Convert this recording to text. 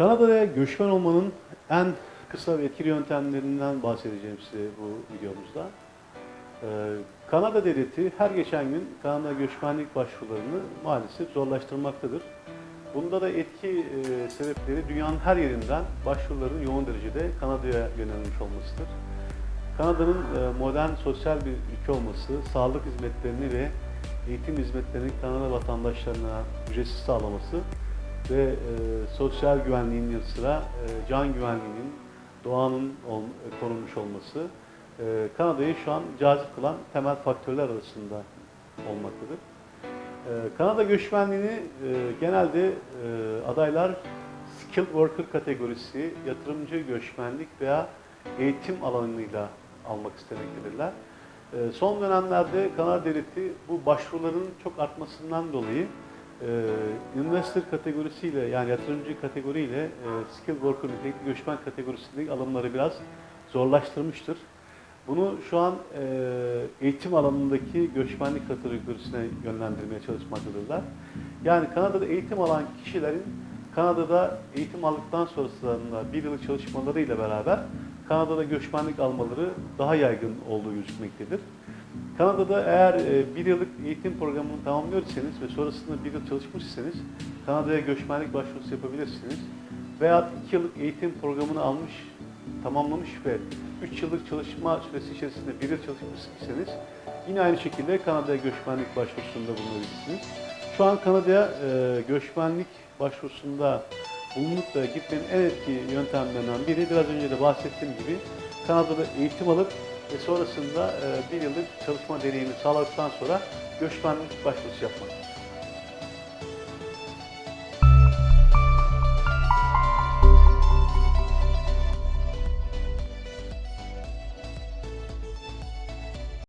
Kanada'ya göçmen olmanın en kısa ve etkili yöntemlerinden bahsedeceğim size bu videomuzda. Ee, Kanada devleti her geçen gün Kanada göçmenlik başvurularını maalesef zorlaştırmaktadır. Bunda da etki e, sebepleri dünyanın her yerinden başvuruların yoğun derecede Kanada'ya yönelmiş olmasıdır. Kanada'nın e, modern sosyal bir ülke olması, sağlık hizmetlerini ve eğitim hizmetlerini Kanada vatandaşlarına ücretsiz sağlaması ve e, sosyal güvenliğin yanı sıra e, can güvenliğinin, doğanın ol, korunmuş olması e, Kanada'yı şu an cazip kılan temel faktörler arasında olmaktadır. E, Kanada göçmenliğini e, genelde e, adaylar skilled worker kategorisi, yatırımcı göçmenlik veya eğitim alanıyla almak istemektedirler. E, Son dönemlerde Kanada Devleti bu başvuruların çok artmasından dolayı e, investor kategorisiyle yani yatırımcı kategoriyle e, skilled worker nitelikli göçmen kategorisindeki alımları biraz zorlaştırmıştır. Bunu şu an e, eğitim alanındaki göçmenlik kategorisine yönlendirmeye çalışmaktadırlar. Yani Kanada'da eğitim alan kişilerin Kanada'da eğitim aldıktan sonrasında bir yıllık çalışmalarıyla beraber Kanada'da göçmenlik almaları daha yaygın olduğu gözükmektedir. Kanada'da eğer e, bir yıllık eğitim programını tamamlıyorsanız ve sonrasında bir yıl çalışmışsanız Kanada'ya göçmenlik başvurusu yapabilirsiniz. Veya iki yıllık eğitim programını almış, tamamlamış ve 3 yıllık çalışma süresi içerisinde bir yıl çalışmışsanız yine aynı şekilde Kanada'ya göçmenlik başvurusunda bulunabilirsiniz. Şu an Kanada'ya e, göçmenlik başvurusunda da gitmenin en etkili yöntemlerinden biri biraz önce de bahsettiğim gibi Kanada'da eğitim alıp ve sonrasında e, bir yıllık çalışma deneyimi sağladıktan sonra göçmenlik başvurusu yapmak.